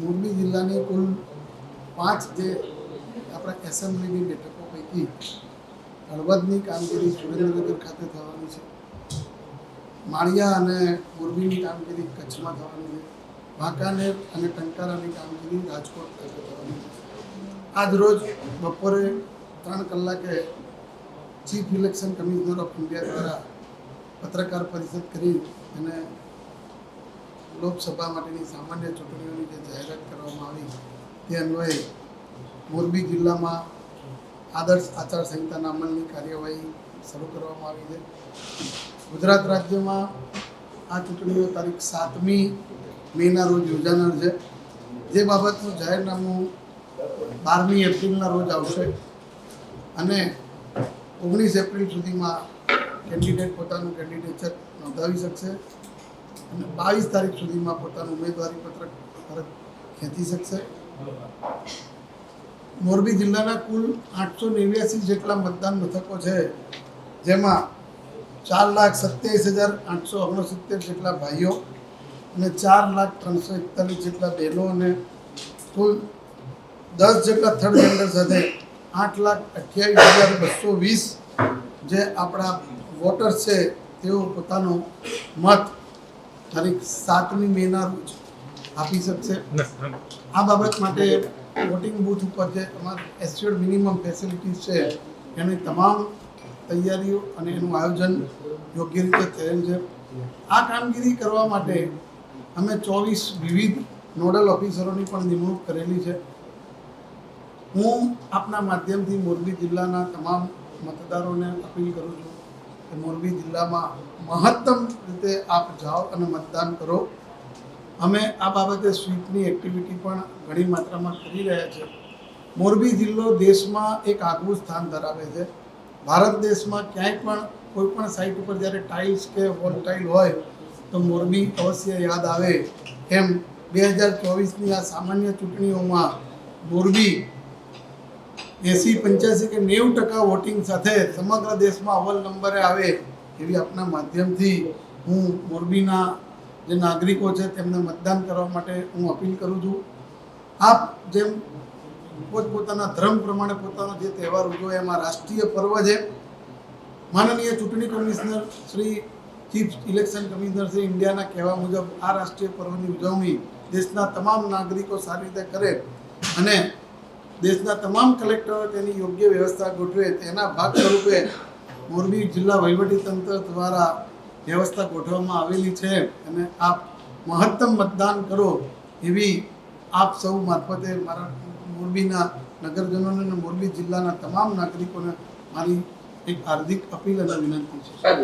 મોરબી જિલ્લાની કુલ પાંચ જે આપણા એસેમ્બલીની બેઠકો પૈકી હળવદની કામગીરી સુરેન્દ્રનગર ખાતે થવાની છે. માળિયા અને મોરબીની કામગીરી કચ્છમાં થવાની છે. વાંકાનેર અને ટંકારાની કામગીરી રાજકોટ ખાતે થવાની છે. આજરોજ બપોરે ત્રણ કલાકે chief election commissioner of India દ્વારા પત્રકાર પરિષદ કરી અને લોકસભા માટેની સામાન્ય ચૂંટણીઓની જે જાહેરાત કરવામાં આવી, તે અન્વયે મોરબી જિલ્લામાં આદર્શ આચારસંહિતાના અમલની કાર્યવાહી શરૂ કરવામાં આવી છે. ગુજરાત રાજ્યમાં આ ચૂંટણીઓ તારીખ સાતમી મેના રોજ યોજાનાર છે. જે બાબતનું જાહેરનામું બારમી એપ્રિલના રોજ આવશે અને ઓગણીસ એપ્રિલ સુધીમાં કેન્ડિડેટ પોતાનું કેન્ડિડેચર નોંધાવી શકશે. અને બાવીસ તારીખ સુધીમાં પોતાનું ઉમેદવારી પત્રક ખેંચી શકશે. મોરબી જિલ્લાના કુલ આઠસો નેવ્યાસી જેટલા મતદાન મથકો છે, જેમાં ચાર લાખ સત્યાવીસ હજાર આઠસો ઓગણસિત્તેર જેટલા ભાઈઓ અને ચાર લાખ ત્રણસો એકતાલીસ જેટલા બહેનો અને કુલ દસ જેટલા થર્ડ જેન્ડર સાથે આઠ લાખ અઠ્યાવીસ હજાર બસો વીસ જે આપણા વોટર્સ છે, તેઓ પોતાનો મત તારીખ સાતમી મેના રોજ આપી શકશે? આ બાબત માટે વોટિંગ બૂથ ઉપર જે અમારી એસ્યોર્ડ મિનિમમ ફેસિલિટીઝ છે એની તમામ તૈયારીઓ અને એનું આયોજન યોગ્ય રીતે થયેલ છે. આ કામગીરી કરવા માટે અમે ચોવીસ વિવિધ નોડલ ઓફિસરોની પણ નિમણૂક કરેલી છે. હું આપના માધ્યમથી મોરબી જિલ્લાના તમામ મતદારોને અપીલ કરું છું કે મોરબી જિલ્લામાં મહત્તમ રીતે આપ જાઓ અને મતદાન કરો. અમે આ બાબતે સ્વીપની એક્ટિવિટી પણ ઘણી માત્રામાં કરી રહ્યા છે. મોરબી જિલ્લો દેશમાં એક આગવું સ્થાન ધરાવે છે. ભારત દેશમાં ક્યાંય પણ કોઈ પણ સાઇટ ઉપર જ્યારે ટાઇલ્સ કે વોલ ટાઇલ હોય, તો મોરબી અવશ્ય યાદ આવે. એમ બે હજાર ચોવીસની આ સામાન્ય ચૂંટણીઓમાં મોરબી એંસી પંચ્યાસી કે નેવું ટકા વોટિંગ સાથે સમગ્ર દેશમાં અવ્વલ નંબરે આવે એવી આપના માધ્યમથી હું મોરબીના જે નાગરિકો છે તેમને મતદાન કરવા માટે હું અપીલ કરું છું. આપ જેમ પોતપોતાના ધર્મ પ્રમાણે પોતાનો જે તહેવાર ઉજવે એમાં રાષ્ટ્રીય પર્વ છે. માનનીય ચૂંટણી commissioner Shri, chief election commissioner Shri ઇન્ડિયાના કહેવા મુજબ આ રાષ્ટ્રીય પર્વની ઉજવણી દેશના તમામ નાગરિકો સારી રીતે કરે અને દેશના તમામ કલેક્ટરો તેની યોગ્ય વ્યવસ્થા ગોઠવે તેના ભાગ સ્વરૂપે મોરબી જિલ્લા વહીવટીતંત્ર દ્વારા વ્યવસ્થા ગોઠવવામાં આવેલી છે અને આપ મહત્તમ મતદાન કરો એવી આપ સૌ મારફતે મારા મોરબીના નગરજનોને અને મોરબી જિલ્લાના તમામ નાગરિકોને મારી એક હાર્દિક અપીલ અને વિનંતી છે.